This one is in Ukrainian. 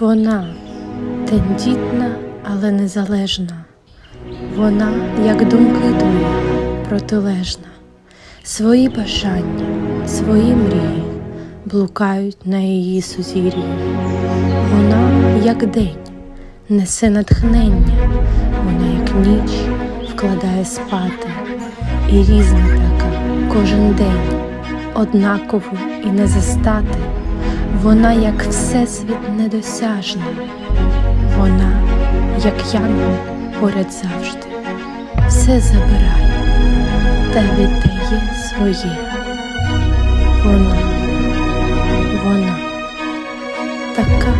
Вона тендітна, але незалежна. Вона, як думки твої, протилежна. Свої бажання, свої мрії блукають на її сузір'ї. Вона, як день, несе натхнення, вона, як ніч, вкладає спати. І різна така кожен день, однаково і не застати. Вона, як всесвіт недосяжна, вона, як янгол поряд завжди, все забирає та віддає своє. Вона, вона така